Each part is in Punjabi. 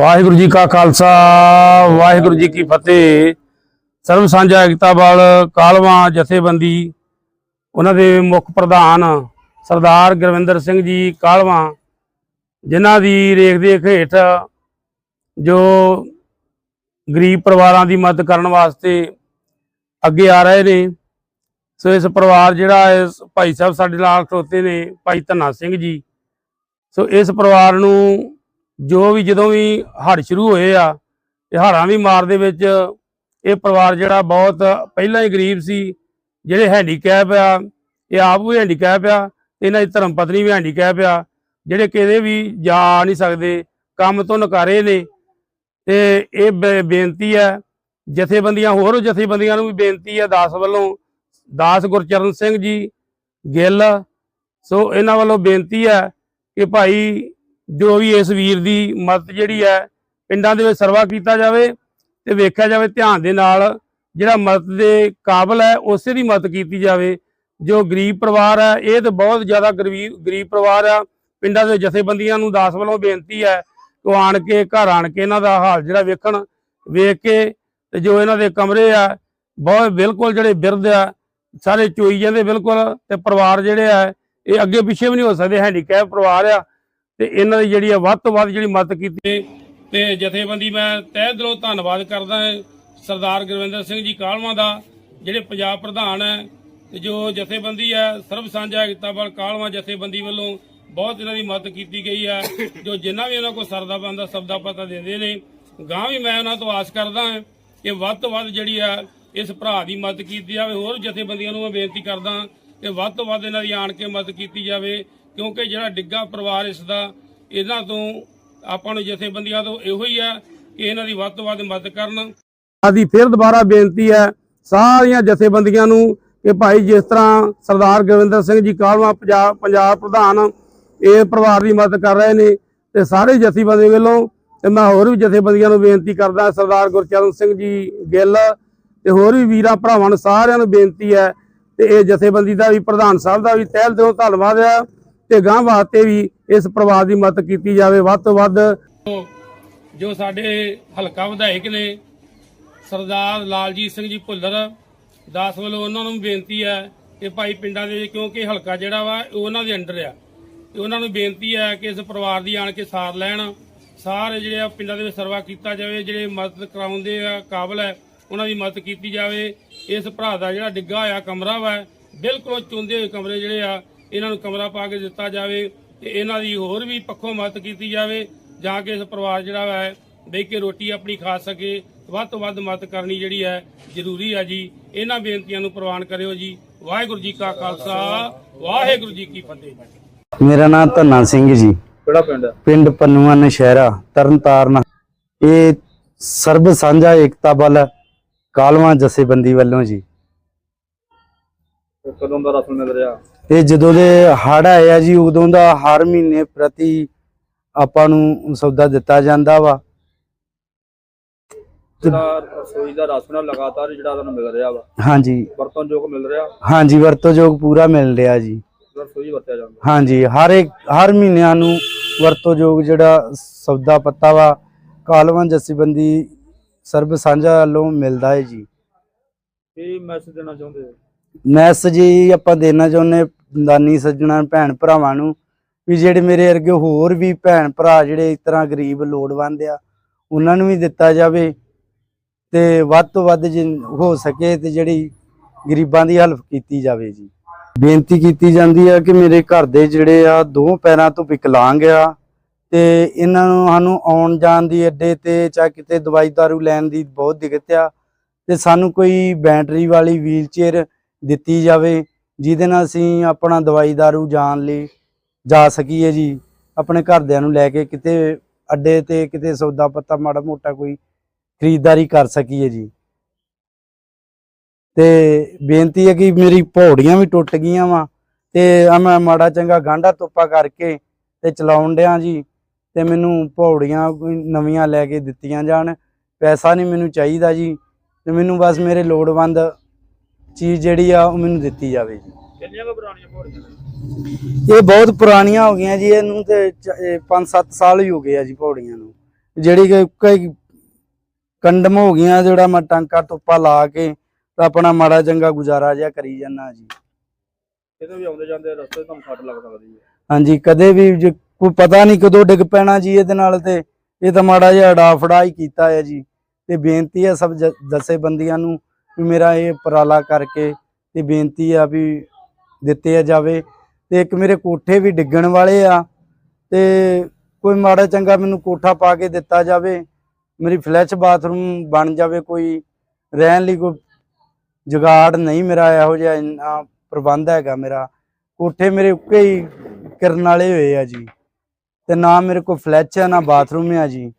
ਵਾਹਿਗੁਰੂ ਜੀ ਕਾ ਖਾਲਸਾ, ਵਾਹਿਗੁਰੂ ਜੀ ਕੀ ਫਤਿਹ। ਸਰਬ ਸਾਂਝਾ ਏਕਤਾ ਬਲ, ਕਾਲਵਾ ਜਥੇਬੰਦੀ, ਉਹਨਾਂ ਦੇ ਮੁੱਖ ਪ੍ਰਧਾਨ ਸਰਦਾਰ ਗੁਰਵਿੰਦਰ ਸਿੰਘ ਜੀ ਕਾਲਵਾ, ਜਿਨ੍ਹਾਂ ਦੀ ਰੇਖ ਦੇਖ ਹੇਠ ਜੋ ਗਰੀਬ ਪਰਿਵਾਰਾਂ ਦੀ ਮਦਦ ਕਰਨ ਵਾਸਤੇ ਅੱਗੇ ਆ ਰਹੇ ਨੇ, ਸੋ ਇਸ ਪਰਿਵਾਰ ਜਿਹੜਾ ਇਸ ਭਾਈ ਸਾਹਿਬ ਸਾਡੇ ਨਾਲ ਖੜੋਤੇ ਨੇ, ਭਾਈ ਧੰਨਾ ਸਿੰਘ ਜੀ। ਸੋ ਇਸ ਪਰਿਵਾਰ ਨੂੰ ਜੋ ਵੀ ਜਦੋਂ ਵੀ ਹੜ੍ਹ ਸ਼ੁਰੂ ਹੋਏ ਆ ਇਹ ਹੜ੍ਹਾਂ ਦੀ ਮਾਰ ਦੇ ਵਿੱਚ ਇਹ ਪਰਿਵਾਰ ਜਿਹੜਾ ਬਹੁਤ ਪਹਿਲਾਂ ਹੀ ਗਰੀਬ ਸੀ, ਜਿਹੜੇ ਹੈਂਡੀਕੈਪ ਆ, ਇਹ ਆਪ ਵੀ ਹੈਂਡੀਕੈਪ ਆ ਤੇ ਇਹਨਾਂ ਦੀ ਧਰਮ ਪਤਨੀ ਵੀ ਹੈਂਡੀਕੈਪ ਆ, ਜਿਹੜੇ ਕਿਤੇ ਵੀ ਜਾ ਨਹੀਂ ਸਕਦੇ, ਕੰਮ ਤੋਂ ਨਕਾਰੇ ਨੇ ਤੇ ਇਹ ਬੇ- ਬੇਨਤੀ ਹੈ ਜਥੇਬੰਦੀਆਂ, ਹੋਰ ਜਥੇਬੰਦੀਆਂ ਨੂੰ ਵੀ ਬੇਨਤੀ ਹੈ ਦਾਸ ਵੱਲੋਂ, ਦਾਸ ਗੁਰਚਰਨ ਸਿੰਘ ਜੀ ਗਿੱਲ, ਸੋ ਇਹਨਾਂ ਵੱਲੋਂ ਬੇਨਤੀ ਹੈ ਕਿ ਭਾਈ ਜੋ ਵੀ ਇਸ ਵੀਰ ਦੀ ਮਦਦ ਜਿਹੜੀ ਹੈ, ਪਿੰਡਾਂ ਦੇ ਵਿੱਚ ਸਰਵਾ ਕੀਤਾ ਜਾਵੇ ਤੇ ਵੇਖਿਆ ਜਾਵੇ ਧਿਆਨ ਦੇ ਨਾਲ, ਜਿਹੜਾ ਮਦਦ ਦੇ ਕਾਬਲ ਹੈ, ਉਸੇ ਦੀ ਮਦਦ ਕੀਤੀ ਜਾਵੇ। ਜੋ ਗਰੀਬ ਪਰਿਵਾਰ ਹੈ, ਇਹ ਤਾਂ ਬਹੁਤ ਜ਼ਿਆਦਾ ਗਰੀਬ ਗਰੀਬ ਪਰਿਵਾਰ ਆ। ਪਿੰਡਾਂ ਦੇ ਜਥੇਬੰਦੀਆਂ ਨੂੰ ਦਾਸ ਵੱਲੋਂ ਬੇਨਤੀ ਹੈ ਕਿ ਉਹ ਆਣ ਕੇ, ਘਰ ਆਣ ਕੇ ਇਹਨਾਂ ਦਾ ਹਾਲ ਜਿਹੜਾ ਵੇਖਣ, ਵੇਖ ਕੇ ਤੇ ਜੋ ਇਹਨਾਂ ਦੇ ਕਮਰੇ ਆ, ਬਹੁਤ ਬਿਲਕੁਲ ਜਿਹੜੇ ਬਿਰਧ ਆ, ਸਾਰੇ ਚੋਈ ਜਾਂਦੇ ਬਿਲਕੁਲ ਤੇ ਪਰਿਵਾਰ ਜਿਹੜੇ ਆ, ਇਹ ਅੱਗੇ ਪਿੱਛੇ ਵੀ ਨਹੀਂ ਹੋ ਸਕਦੇ ਹੈਂਡੀਕੈਪ ਪਰਿਵਾਰ ਆ ਤੇ ਇਹਨਾਂ ਦੀ ਜਿਹੜੀ ਆ ਵੱਧ ਤੋਂ ਵੱਧ ਜਿਹੜੀ ਮਦਦ ਕੀਤੀ ਤੇ ਜਥੇਬੰਦੀ ਮੈਂ ਤਹਿ ਦਿਲੋਂ ਧੰਨਵਾਦ ਕਰਦਾ ਸਰਦਾਰ ਗੁਰਵਿੰਦਰ ਸਿੰਘ ਜੀ ਕਾਲਵਾ ਦਾ, ਜਿਹੜੇ ਪੰਜਾਬ ਪ੍ਰਧਾਨ ਹੈ ਤੇ ਜੋ ਜਥੇਬੰਦੀ ਹੈ, ਸਰਬ ਸਾਂਝਾ ਏਕਤਾ ਬਲ ਕਾਲਵਾ ਜਥੇਬੰਦੀ ਵੱਲੋਂ ਬਹੁਤ ਇਹਨਾਂ ਦੀ ਮਦਦ ਕੀਤੀ ਗਈ ਹੈ, ਜੋ ਜਿੰਨਾ ਵੀ ਉਹਨਾਂ ਕੋਲ ਸਰਦਾ ਬੰਦਾ ਸਬਦਾ ਪਤਾ ਦਿੰਦੇ ਨੇ ਗਾਂ ਵੀ ਮੈਂ ਉਹਨਾਂ ਤੋਂ ਆਸ ਕਰਦਾ ਹਾਂ ਕਿ ਵੱਧ ਤੋਂ ਵੱਧ ਜਿਹੜੀ ਆ ਇਸ ਭਰਾ ਦੀ ਮਦਦ ਕੀਤੀ ਜਾਵੇ, ਹੋਰ ਜਥੇਬੰਦੀਆਂ ਨੂੰ ਮੈਂ ਬੇਨਤੀ ਕਰਦਾ ਕਿ ਵੱਧ ਤੋਂ ਵੱਧ ਇਹਨਾਂ ਦੀ ਆਣ ਕੇ ਮਦਦ ਕੀਤੀ ਜਾਵੇ ਕਿਉਂਕਿ ਜਿਹੜਾ ਡਿੱਗਾ ਪਰਿਵਾਰ ਇਸ ਦਾ, ਇਹਨਾਂ ਤੋਂ ਆਪਾਂ ਨੂੰ ਜਥੇਬੰਦੀਆਂ ਤੋਂ ਇਹੋ ਹੀ ਹੈ ਕਿ ਇਹਨਾਂ ਦੀ ਵੱਧ ਤੋਂ ਵੱਧ ਮਦਦ ਕਰਨ। ਆਦੀ ਫਿਰ ਦੁਬਾਰਾ ਬੇਨਤੀ ਹੈ, ਸਾਰੀਆਂ ਜਥੇਬੰਦੀਆਂ ਨੂੰ ਕਿ ਭਾਈ ਜਿਸ ਤਰ੍ਹਾਂ ਸਰਦਾਰ ਗੁਰਵਿੰਦਰ ਸਿੰਘ ਜੀ ਕਾਲਵਾ ਪੰਜਾਬ ਪੰਜਾਬ ਪ੍ਰਧਾਨ ਇਹ ਪਰਿਵਾਰ ਦੀ ਮਦਦ ਕਰ ਰਹੇ ਨੇ, ਤੇ ਸਾਰੇ ਜਥੇਬੰਦੀ ਵੱਲੋਂ ਤੇ ਮੈਂ ਹੋਰ ਵੀ ਜਥੇਬੰਦੀਆਂ ਨੂੰ ਬੇਨਤੀ ਕਰਦਾ, ਸਰਦਾਰ ਗੁਰਚਰਨ ਸਿੰਘ ਜੀ ਗਿੱਲ ਤੇ ਹੋਰ ਵੀ ਵੀਰਾਂ, ਭਰਾਵਾਂ ਨੂੰ ਸਾਰਿਆਂ ਨੂੰ ਬੇਨਤੀ ਹੈ, ਤੇ ਇਹ ਜਥੇਬੰਦੀ ਦਾ ਵੀ, ਪ੍ਰਧਾਨ ਸਾਹਿਬ ਦਾ ਵੀ ਤਹਿ ਦਿਲੋਂ ਧੰਨਵਾਦ ਹੈ। ਤੇ ਗਾਂ ਵਾਸਤੇ ਵੀ ਇਸ ਪਰਿਵਾਰ ਦੀ ਮਦਦ ਕੀਤੀ ਜਾਵੇ। ਵੱਧ ਤੋਂ ਵੱਧ ਜੋ ਸਾਡੇ ਹਲਕਾ ਵਿਧਾਇਕ ਨੇ, ਸਰਦਾਰ ਲਾਲਜੀਤ ਸਿੰਘ ਜੀ ਭੁੱਲਰ, ਦਾਸ ਵੱਲੋਂ ਉਹਨਾਂ ਨੂੰ ਬੇਨਤੀ ਹੈ ਕਿ ਭਾਈ ਪਿੰਡਾਂ ਦੇ ਕਿਉਂਕਿ ਹਲਕਾ ਜਿਹੜਾ ਵਾ ਉਹਨਾਂ ਦੇ ਅੰਡਰ ਆ। ਤੇ ਉਹਨਾਂ ਨੂੰ ਬੇਨਤੀ ਹੈ ਕਿ ਇਸ ਪਰਿਵਾਰ ਦੀ ਆਣ ਕੇ ਸਾਰ ਲੈਣ। ਸਾਰੇ ਜਿਹੜੇ ਆ ਪਿੰਡਾਂ ਦੇ ਵਿੱਚ ਸਰਵਾ ਕੀਤਾ ਜਾਵੇ, ਜਿਹੜੇ ਮਦਦ ਕਰਾਉਂਦੇ ਆ ਕਾਬਲ ਹੈ, ਉਹਨਾਂ ਦੀ ਮਦਦ ਕੀਤੀ ਜਾਵੇ। ਇਸ ਭਰਾ ਦਾ ਜਿਹੜਾ ਡਿੱਗਾ ਹੋਇਆ ਕਮਰਾ ਵਾ, ਬਿਲਕੁਲ ਚੁੰਦੇ ਹੋਏ ਕਮਰੇ ਜਿਹੜੇ ਆ ਇਹਨਾਂ ਨੂੰ ਕਮਰਾ ਪਾ ਕੇ ਦਿੱਤਾ ਜਾਵੇ ਤੇ ਇਹਨਾਂ ਦੀ ਹੋਰ ਵੀ ਪੱਖੋਂ ਮਦਦ ਕੀਤੀ ਜਾਵੇ ਜਾਂ ਕਿ ਇਸ ਪਰਿਵਾਰ ਜਿਹੜਾ ਵਾ ਬਹਿ ਕੇ ਰੋਟੀ ਆਪਣੀ ਖਾ ਸਕੇ ਵੱਧ ਤੋਂ ਵੱਧ ਮਦਦ ਕਰਨੀ ਜਿਹੜੀ ਹੈ ਜ਼ਰੂਰੀ ਹੈ ਜੀ। ਇਹਨਾਂ ਬੇਨਤੀਆਂ ਨੂੰ ਪ੍ਰਵਾਨ ਕਰਿਓ ਜੀ। ਵਾਹਿਗੁਰੂ ਜੀ ਕਾ ਖਾਲਸਾ ਵਾਹਿਗੁਰੂ ਜੀ ਕੀ ਫਤਿਹ। ਮੇਰਾ ਨਾਮ ਧੰਨਾ ਸਿੰਘ ਜੀ। ਕਿਹੜਾ ਪਿੰਡ ਹੈ? ਪਿੰਡ ਪੰਨੂਆ ਨਸ਼ਹਿਰਾ ਤਰਨਤਾਰਨ ਇਹ ਸਰਬ ਸਾਂਝਾ ਏਕਤਾ ਬਲ ਕਾਲਵਾ ਜਥੇਬੰਦੀ ਵੱਲੋਂ ਜੀ। ਕਦੋਂ ਦਾ ਰਸਮ ਮਿਲ ਇਹ ਜਦੋਂ ਦੇ ਹੜ ਆਏ ਆ ਜੀ ਉਦੋਂ ਦਾ ਹਰ ਮਹੀਨੇ ਪ੍ਰਤੀ ਆਪਾਂ ਨੂੰ ਸੌਦਾ ਦਿੱਤਾ ਜਾਂਦਾ ਵਾ। ਜਿਹੜਾ ਰਸੋਈ ਦਾ ਰਾਸ਼ਨ ਲਗਾਤਾਰ ਜਿਹੜਾ ਤੁਹਾਨੂੰ ਮਿਲ ਰਿਹਾ ਵਾ ਹਾਂਜੀ। ਵਰਤਨਯੋਗ ਮਿਲ ਰਿਹਾ? ਹਾਂਜੀ ਵਰਤੋਯੋਗ ਪੂਰਾ ਮਿਲ ਰਿਹਾ ਜੀ। ਰਸੋਈ ਵਰਤਿਆ ਜਾਂਦਾ। ਹਾਂਜੀ ਹਰ ਇੱਕ ਹਰ ਮਹੀਨਿਆਂ ਨੂੰ ਵਰਤੋਯੋਗ ਜਿਹੜਾ ਸੌਦਾ ਪੱਤਾ ਵਾ ਕਾਲਵਾ ਜਥੇਬੰਦੀ ਸਰਬ ਸਾਂਝਾ ਵੱਲੋਂ ਮਿਲਦਾ ਹੈ ਜੀ। ਕੀ ਮੈਸੇਜ ਦੇਣਾ ਚਾਹੁੰਦੇ ਹੋ? ਮੈਸੇਜ ਜੀ ਆਪਾਂ ਦੇਣਾ ਚਾਹੁੰਦੇ ਦਾਨੀ ਸੱਜਣਾ ਭੈਣ ਭਰਾਵਾਂ ਨੂੰ ਵੀ ਜਿਹੜੇ ਮੇਰੇ ਵਰਗੇ ਹੋਰ ਵੀ ਭੈਣ ਭਰਾ ਜਿਹੜੇ ਇਸ ਤਰ੍ਹਾਂ ਗਰੀਬ ਲੋੜਵੰਦ ਆ, ਉਹਨਾਂ ਨੂੰ ਵੀ ਦਿੱਤਾ ਜਾਵੇ ਤੇ ਵੱਧ ਤੋਂ ਵੱਧ ਜੇ ਹੋ ਸਕੇ ਤੇ ਜਿਹੜੀ ਗਰੀਬਾਂ ਦੀ ਹੈਲਪ ਕੀਤੀ ਜਾਵੇ ਜੀ। ਬੇਨਤੀ ਕੀਤੀ ਜਾਂਦੀ ਆ ਕਿ ਮੇਰੇ ਘਰ ਦੇ ਜਿਹੜੇ ਆ, ਦੋ ਪੈਰਾਂ ਤੋਂ ਵਿਕਲਾਂਗ ਆ ਤੇ ਇਹਨਾਂ ਨੂੰ ਸਾਨੂੰ ਆਉਣ ਜਾਣ ਦੀ ਅੱਡੇ ਤੇ ਚਾਹੇ ਕਿਤੇ ਦਵਾਈ ਦਾਰੂ ਲੈਣ ਦੀ ਬਹੁਤ ਦਿੱਕਤ ਆ ਤੇ ਸਾਨੂੰ ਕੋਈ ਬੈਟਰੀ ਵਾਲੀ ਵੀਲ ਚੇਅਰ ਦਿੱਤੀ ਜਾਵੇ ਜਿਹਦੇ ਨਾਲ ਅਸੀਂ ਆਪਣਾ ਦਵਾਈ ਦਾਰੂ ਜਾਣ ਲਈ ਜਾ ਸਕੀਏ ਜੀ। ਆਪਣੇ ਘਰਦਿਆਂ ਨੂੰ ਲੈ ਕੇ ਕਿਤੇ ਅੱਡੇ ਤੇ ਕਿਤੇ ਸੌਦਾ ਪੱਤਾ ਮਾੜਾ ਮੋਟਾ ਕੋਈ ਖਰੀਦਦਾਰੀ ਕਰ ਸਕੀਏ ਜੀ। ਤੇ ਬੇਨਤੀ ਹੈ ਕਿ ਮੇਰੀ ਪੌੜੀਆਂ ਵੀ ਟੁੱਟ ਗਈਆਂ ਵਾ ਤੇ ਆ ਮੈਂ ਮਾੜਾ ਚੰਗਾ ਗਾਂਢਾ ਤੋਪਾ ਕਰਕੇ ਤੇ ਚਲਾਉਣ ਡਿਆ ਜੀ ਤੇ ਮੈਨੂੰ ਪੌੜੀਆਂ ਕੋਈ ਨਵੀਆਂ ਲੈ ਕੇ ਦਿੱਤੀਆਂ ਜਾਣ। ਪੈਸਾ ਨਹੀਂ ਮੈਨੂੰ ਚਾਹੀਦਾ ਜੀ ਤੇ ਮੈਨੂੰ ਬਸ ਮੇਰੇ ਲੋੜਵੰਦ ਚੀਜ਼ ਜਿਹੜੀ ਆ ਉਹ ਮੈਨੂੰ ਦਿੱਤੀ ਜਾਵੇ ਜੀ। ਕਿੰਨੀਆਂ ਕੁ ਪੁਰਾਣੀਆਂ ਪੌੜੀਆਂ ਇਹ ਬਹੁਤ ਪੁਰਾਣੀਆਂ ਹੋ ਗਈਆਂ ਜੀ ਇਹਨੂੰ ਤੇ 5-7 ਸਾਲ ਹੀ ਹੋ ਗਏ ਆ ਜੀ ਪੌੜੀਆਂ ਨੂੰ। ਜਿਹੜੀ ਕਿ ਕਈ ਕੰਡਮ ਹੋ ਗਈਆਂ ਜਿਹੜਾ ਮੈਂ ਟਾਂਕਾ ਟੁੱਪਾ ਲਾ ਕੇ ਤਾਂ ਆਪਣਾ ਮਾੜਾ ਚੰਗਾ ਗੁਜ਼ਾਰਾ ਜਿਹਾ ਕਰੀ ਜਾਂਦਾ ਜੀ। ਕਿਤੇ ਵੀ ਆਉਂਦੇ ਜਾਂਦੇ ਰਸਤੇ ਤੁਹਾਨੂੰ ਸੱਟ ਲੱਗ ਸਕਦੀ ਹੈ। ਹਾਂਜੀ ਕਦੇ ਵੀ ਜੇ ਕੋਈ ਪਤਾ ਨਹੀਂ ਕਦੋਂ ਡਿੱਗ ਪੈਣਾ ਜੀ ਇਹਦੇ ਨਾਲ ਤੇ ਇਹ ਤਾਂ ਮਾੜਾ ਜਿਹਾ ਡਾ ਫੜਾ ਹੀ ਕੀਤਾ ਹੈ ਜੀ। ਤੇ ਬੇਨਤੀ ਹੈ ਸਭ ਜਥੇਬੰਦੀਆਂ ਨੂੰ ਵੀ ਮੇਰਾ ਇਹ ਉਪਰਾਲਾ ਕਰਕੇ ਤੇ ਬੇਨਤੀ ਆ ਵੀ ਦਿੱਤੇ ਜਾਵੇ ਤੇ ਇੱਕ ਮੇਰੇ ਕੋਠੇ ਵੀ ਡਿੱਗਣ ਵਾਲੇ ਆ ਤੇ ਕੋਈ ਮਾੜਾ ਚੰਗਾ ਮੈਨੂੰ ਕੋਠਾ ਪਾ ਕੇ ਦਿੱਤਾ ਜਾਵੇ, ਮੇਰੀ ਫਲੈਸ਼ ਬਾਥਰੂਮ ਬਣ ਜਾਵੇ, ਕੋਈ ਰਹਿਣ ਲਈ ਕੋਈ ਜੁਗਾੜ ਨਹੀਂ ਮੇਰਾ ਇਹੋ ਜਿਹਾ ਇੰਨਾ ਪ੍ਰਬੰਧ ਹੈਗਾ ਮੇਰਾ। ਕੋਠੇ ਮੇਰੇ ਉੱਕੇ ਹੀ ਕਰਨ ਵਾਲੇ ਹੋਏ ਆ ਜੀ। ਤੇ ਨਾ ਮੇਰੇ ਕੋਲ ਫਲੈਚ ਹੈ ਨਾ ਬਾਥਰੂਮ ਹੈ ਜੀ।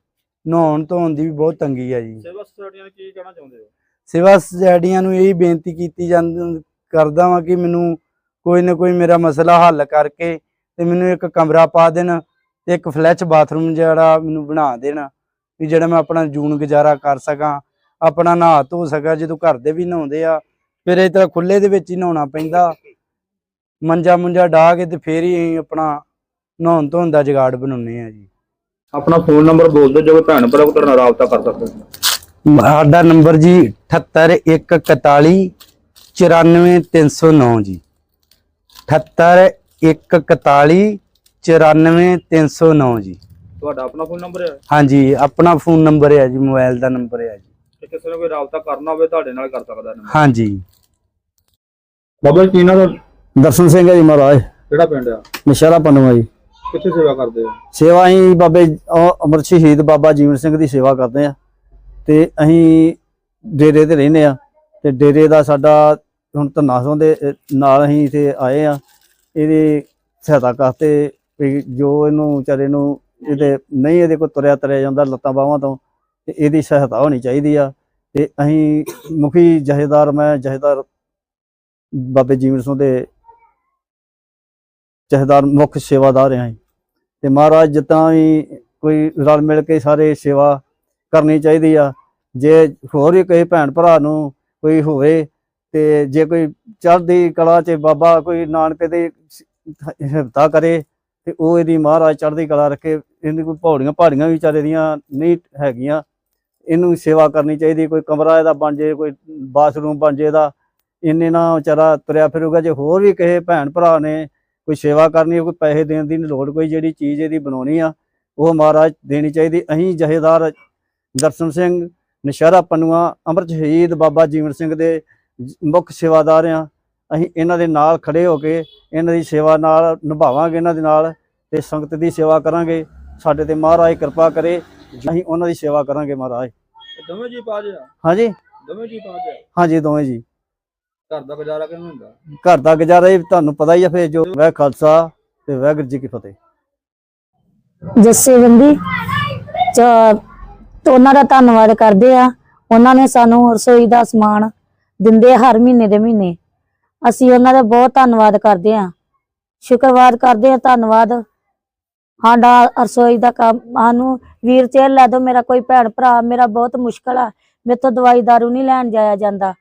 ਨਹਾਉਣ ਧੋਣ ਦੀ ਵੀ ਬਹੁਤ ਤੰਗੀ ਹੈ ਜੀ। ਸੇਵਾ ਸੁਸਾਇਟੀਆਂ ਕੀ ਕਹਿਣਾ ਚਾਹੁੰਦੇ ਹੋ? ਸੇਵਾ ਸੁਸਾਇਟੀਆਂ ਨੂੰ ਇਹੀ ਬੇਨਤੀ ਕੀਤੀ ਜਾਂਦੀ ਕਰਦਾ ਵਾਂ ਕਿ ਮੈਨੂੰ ਕੋਈ ਨਾ ਕੋਈ ਮੇਰਾ ਮਸਲਾ ਹੱਲ ਕਰਕੇ ਤੇ ਮੈਨੂੰ ਇੱਕ ਕਮਰਾ ਪਾ ਦੇਣ ਤੇ ਇੱਕ ਫਲੈਚ ਬਾਥਰੂਮ ਜਿਹੜਾ ਮੈਨੂੰ ਬਣਾ ਦੇਣ ਵੀ ਜਿਹੜਾ ਮੈਂ ਆਪਣਾ ਜੂਨ ਗੁਜ਼ਾਰਾ ਕਰ ਸਕਾਂ, ਆਪਣਾ ਨਹਾ ਧੋ ਸਕਾਂ, ਜਦੋਂ ਘਰ ਦੇ ਵੀ ਨਹਾਉਂਦੇ ਆ, ਫਿਰ ਇਸ ਤਰ੍ਹਾਂ ਖੁੱਲੇ ਦੇ ਵਿੱਚ ਹੀ ਨਹਾਉਣਾ ਪੈਂਦਾ। ਮੰਜਾ ਮੁੰਜਾ ਢਾ ਕੇ ਤੇ ਫੇਰ ਹੀ ਅਸੀਂ ਆਪਣਾ ਨਹਾਉਣ ਧੋਣ ਦਾ ਜੁਗਾੜ ਬਣਾਉਂਦੇ ਆ ਜੀ। ਆਪਣਾ ਫੋਨ ਨੰਬਰ ਬੋਲ ਦਿਓ, ਜੋ ਭੈਣ ਭਰਾ ਤੁਹਾਡੇ ਨਾਲ ਕਰ ਸਕਦੇ ਸਾਡਾ ਨੰਬਰ ਜੀ 78141 94309 ਜੀ। 78141 94309 ਜੀ। ਤੁਹਾਡਾ ਆਪਣਾ ਫੋਨ ਨੰਬਰ ਹੈ? ਹਾਂਜੀ ਆਪਣਾ ਫੋਨ ਨੰਬਰ ਹੈ ਜੀ ਮੋਬਾਈਲ ਦਾ ਨੰਬਰ ਹੈ ਜੀ। ਤੇ ਕਿਸੇ ਨੇ ਕੋਈ ਰਾਬਤਾ ਕਰਨਾ ਹੋਵੇ ਤੁਹਾਡੇ ਨਾਲ ਕਰ ਸਕਦਾ ਹੈ ਹਾਂਜੀ। ਬਾਬਾ ਜੀ ਇਹਨਾਂ ਦਾ ਦਰਸ਼ਨ ਸਿੰਘ ਹੈ ਜੀ ਮਹਾਰਾਜ। ਕਿਹੜਾ ਪਿੰਡ ਆ? ਨਸ਼ਹਿਰਾ ਪਨੂਆ ਜੀ। ਕਿੱਥੇ ਸੇਵਾ ਕਰਦੇ ਹੋ? ਸੇਵਾ ਅਸੀਂ ਬਾਬੇ ਅਮਰ ਸ਼ਹੀਦ ਬਾਬਾ ਜੀਵਨ ਸਿੰਘ ਦੀ ਸੇਵਾ ਕਰਦੇ ਆ। ਤੇ ਅਸੀਂ ਡੇਰੇ ਤੇ ਰਹਿੰਦੇ ਆ ਤੇ ਡੇਰੇ ਦਾ ਸਾਡਾ ਹੁਣ ਧਨਾਸੋਂ ਦੇ ਨਾਲ ਅਸੀਂ ਇੱਥੇ ਆਏ ਆ ਇਹਦੀ ਸਹਾਇਤਾ ਕਰਤੇ ਵੀ ਜੋ ਇਹਨੂੰ ਵਿਚਾਰੇ ਨੂੰ ਇਹਦੇ ਨਹੀਂ ਇਹਦੇ ਕੋਲ ਤੁਰਿਆ ਤਰਿਆ ਜਾਂਦਾ ਲੱਤਾਂ ਬਾਹਾਂ ਤੋਂ, ਤੇ ਇਹਦੀ ਸਹਾਇਤਾ ਹੋਣੀ ਚਾਹੀਦੀ ਆ। ਤੇ ਅਸੀਂ ਮੁਖੀ ਜਹੇਦਾਰ, ਮੈਂ ਜਹੇਦਾਰ ਬਾਬੇ ਜੀਵਨ ਸਿੰਘ ਦੇ ਜਹੇਦਾਰ ਮੁੱਖ ਸੇਵਾਦਾਰ ਹਾਂ ਤੇ ਮਹਾਰਾਜ ਜਿੱਦਾਂ ਵੀ ਕੋਈ ਰਲ ਮਿਲ ਕੇ ਸਾਰੇ ਸੇਵਾ ਕਰਨੀ ਚਾਹੀਦੀ ਆ। ਜੇ ਹੋਰ ਵੀ ਕੋਈ ਭੈਣ ਭਰਾ ਨੂੰ ਕੋਈ ਹੋਵੇ ਤੇ ਜੇ ਕੋਈ ਚੜ੍ਹਦੀ ਕਲਾ 'ਚ ਬਾਬਾ ਕੋਈ ਨਾਨਕੇ ਦੇ ਹਿਫਤਾ ਕਰੇ ਤੇ ਉਹ ਇਹਦੀ ਮਹਾਰਾਜ ਚੜ੍ਹਦੀ ਕਲਾ ਰੱਖੇ। ਇਹਦੀ ਕੋਈ ਪੌੜੀਆਂ ਪਹਾੜੀਆਂ ਵੀ ਵਿਚਾਰੇ ਦੀਆਂ ਨਹੀਂ ਹੈਗੀਆਂ। ਇਹਨੂੰ ਸੇਵਾ ਕਰਨੀ ਚਾਹੀਦੀ। ਕੋਈ ਕਮਰਾ ਇਹਦਾ ਬਣ ਜੇ ਕੋਈ ਬਾਥਰੂਮ ਬਣ ਜੇ ਇਹਦਾ। ਇੰਨੇ ਨਾ ਵਿਚਾਰਾ ਤੁਰਿਆ ਫਿਰੂਗਾ। ਜੇ ਹੋਰ ਵੀ ਕਿਸੇ ਭੈਣ ਭਰਾ ਨੇ ਕੋਈ ਸੇਵਾ ਕਰਨੀ ਕੋਈ ਪੈਸੇ ਦੇਣ ਦੀ ਨੀ ਲੋੜ, ਕੋਈ ਜਿਹੜੀ ਚੀਜ਼ ਇਹਦੀ ਬਣਾਉਣੀ ਆ, ਉਹ ਮਹਾਰਾਜ ਦੇਣੀ ਚਾਹੀਦੀ। ਅਸੀਂ ਜਹੇਦਾਰ ਦਰਸ਼ਨ ਸਿੰਘ ਨਸ਼ਹਿਰਾ ਪਨੂਆ ਅੰਮ੍ਰਿਤ ਸ਼ਹੀਦ ਬਾਬਾ ਜੀਵਨ ਸਿੰਘ ਦੇ ਮੁੱਖ ਸੇਵਾਦਾਰ ਆ ਅਸੀਂ ਇਹਨਾਂ ਦੇ ਨਾਲ ਖੜੇ ਹੋ ਕੇ ਇਹਨਾਂ ਦੀ ਸੇਵਾ ਨਾਲ ਨਿਭਾਵਾਂਗੇ ਇਹਨਾਂ ਦੇ ਨਾਲ ਤੇ ਸੰਗਤ ਦੀ ਸੇਵਾ ਕਰਾਂਗੇ। ਸਾਡੇ ਤੇ ਮਹਾਰਾਜ ਕਿਰਪਾ ਕਰੇ ਅਸੀਂ ਉਹਨਾਂ ਦੀ ਸੇਵਾ ਕਰਾਂਗੇ ਮਹਾਰਾਜ। ਦੋਵੇਂ ਜੀ ਪਾਜ ਹਾਂਜੀ? ਦੋਵੇਂ ਜੀ ਪਾਜ ਹਾਂਜੀ ਦੋਵੇਂ ਜੀ। ਘਰ ਦਾ ਗੁਜ਼ਾਰਾ ਕਿਵੇਂ ਹੁੰਦਾ? ਘਰ ਦਾ ਗੁਜ਼ਾਰਾ ਇਹ ਤੁਹਾਨੂੰ ਪਤਾ ਹੀ ਆ ਫੇਰ ਜੋ ਵੈ ਖਾਲਸਾ ਤੇ ਵਾਹਿਗੁਰੂ ਜੀ ਕੀ ਫਤਿਹ। ਜੱਸੇਬੰਦੀ ਚ ਤੇ ਉਹਨਾਂ ਦਾ ਧੰਨਵਾਦ ਕਰਦੇ ਆ। ਉਹਨਾਂ ਨੇ ਸਾਨੂੰ ਰਸੋਈ ਦਾ ਸਮਾਨ ਦਿੰਦੇ ਆ ਹਰ ਮਹੀਨੇ ਦੇ ਮਹੀਨੇ। ਅਸੀਂ ਉਹਨਾਂ ਦਾ ਬਹੁਤ ਧੰਨਵਾਦ ਕਰਦੇ ਆ। ਸ਼ੁਕਰਵਾਦ ਕਰਦੇ ਆ ਧੰਨਵਾਦ। ਸਾਡਾ ਰਸੋਈ ਦਾ ਕੰਮ, ਸਾਨੂੰ ਵੀਰ ਚੇਰ ਲੈ ਦੋ ਮੇਰਾ ਕੋਈ ਭੈਣ ਭਰਾ, ਮੇਰਾ ਬਹੁਤ ਮੁਸ਼ਕਲ ਆ। ਮੇਰੇ ਤੋਂ ਦਵਾਈ ਦਾਰੂ ਨਹੀਂ ਲੈਣ ਜਾਇਆ ਜਾਂਦਾ।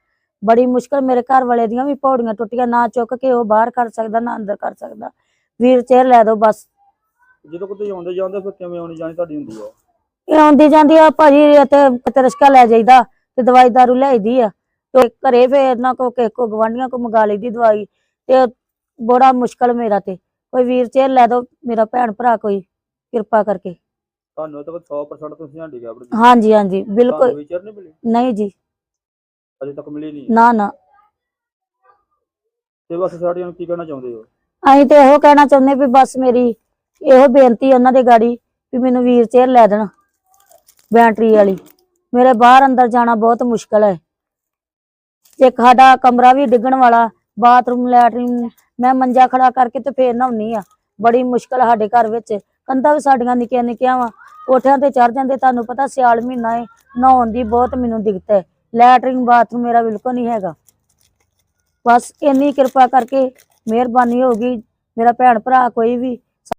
ਬੜੀ ਮੁਸ਼ਕਲ, ਮੇਰੇ ਘਰ ਵਾਲੇ ਦੀਆਂ ਵੀ ਪੌੜੀਆਂ ਟੁੱਟੀਆਂ, ਨਾ ਚੁੱਕ ਕੇ ਉਹ ਬਾਹਰ ਕਰ ਸਕਦਾ, ਨਾ ਅੰਦਰ ਕਰ ਸਕਦਾ। ਵੀਰ ਚੇਰ ਲੈ ਦੋ ਬਸ। ਜਦੋਂ ਕਿਤੇ ਆਉਂਦੇ ਜਾਂਦੇ, ਫਿਰ ਕਿਵੇਂ ਆਉਣੀ ਜਾਣੀ ਤੁਹਾਡੀ ਹੁੰਦੀ ਆ? ਇਹ ਆਉਂਦੀ ਜਾਂਦੀ ਆ ਭਾਜੀ ਤੇ ਕਿਤੇ ਰਿਸ਼ਕਾ ਲੈ ਜਾਈਦਾ ਤੇ ਦਵਾਈ ਦਾਰੂ ਲਿਆਈਦੀ ਆ। ਤੇ ਘਰੇ ਫੇਰ ਨਾ ਕੋ ਕਿਸੇ ਕੋ ਗਵਾਂਢੀਆਂ ਕੋ ਮੰਗਾ ਲਈਦੀ ਦਵਾਈ ਤੇ ਬੜਾ ਮੁਸ਼ਕਲ ਮੇਰਾ ਤੇ। ਕੋਈ ਵੀਰ ਚੇਰ ਲੈ ਦੋ ਮੇਰਾ ਭੈਣ ਭਰਾ ਕੋਈ ਕਿਰਪਾ ਕਰਕੇ। ਤੁਹਾਨੂੰ ਤਾਂ 100% ਤੁਸੀਂ ਹੈਂਡੀਕੈਪ ਦੇ ਹਾਂਜੀ ਹਾਂਜੀ ਬਿਲਕੁਲ। ਵਿਚਰ ਨਹੀਂ ਮਿਲੀ? ਨਹੀਂ ਜੀ। ਅਜੇ ਤੱਕ ਮਿਲੀ ਨਹੀਂ ਨਾ ਨਾ। ਸੇਵਾ ਸੁਸਾਇਟੀਆਂ ਨੂੰ ਕੀ ਕਹਿਣਾ ਚਾਹੁੰਦੇ ਹੋ? ਅਸੀਂ ਤੇ ਇਹੋ ਕਹਿਣਾ ਚਾਹੁੰਦੇ ਵੀ ਬਸ ਮੇਰੀ ਇਹੋ ਬੇਨਤੀ ਉਹਨਾਂ ਦੇ ਗਾੜੀ ਵੀ ਮੈਨੂੰ ਵੀਰ ਚੇਅਰ ਲੈ ਦੇਣ। ਬੈਟਰੀ ਵਾਲੀ। ਮੇਰੇ ਬਾਹਰ ਅੰਦਰ ਜਾਣਾ ਬਹੁਤ ਮੁਸ਼ਕਲ ਹੈ। ਇੱਕ ਸਾਡਾ ਕਮਰਾ ਵੀ ਡਿੱਗਣ ਵਾਲਾ, ਬਾਥਰੂਮ ਲੈਟਰਿਨ ਮੈਂ ਮੰਜਾ ਖੜਾ ਕਰਕੇ ਤੇ ਫੇਰ ਨਹਾਉਣੀ ਆ। ਬੜੀ ਮੁਸ਼ਕਲ ਸਾਡੇ ਘਰ ਵਿੱਚ। ਕੰਧਾਂ ਵੀ ਸਾਡੀਆਂ ਨਿੱਕੀਆਂ ਨਿੱਕੀਆਂ ਵਾ। ਕੋਠਿਆਂ ਤੇ ਚੜ ਜਾਂਦੇ, ਤੁਹਾਨੂੰ ਪਤਾ ਸਿਆਲ ਮਹੀਨਾ ਹੈ ਨਹਾਉਣ ਦੀ ਬਹੁਤ ਮੈਨੂੰ ਦਿੱਕਤ ਹੈ। ਲੈਟਰਿਨ ਬਾਥਰੂਮ ਮੇਰਾ ਬਿਲਕੁਲ ਨਹੀਂ ਹੈਗਾ। ਬਸ ਇੰਨੀ ਕਿਰਪਾ ਕਰਕੇ ਮਿਹਰਬਾਨੀ ਹੋਗੀ ਮੇਰਾ ਭੈਣ ਭਰਾ ਕੋਈ ਵੀ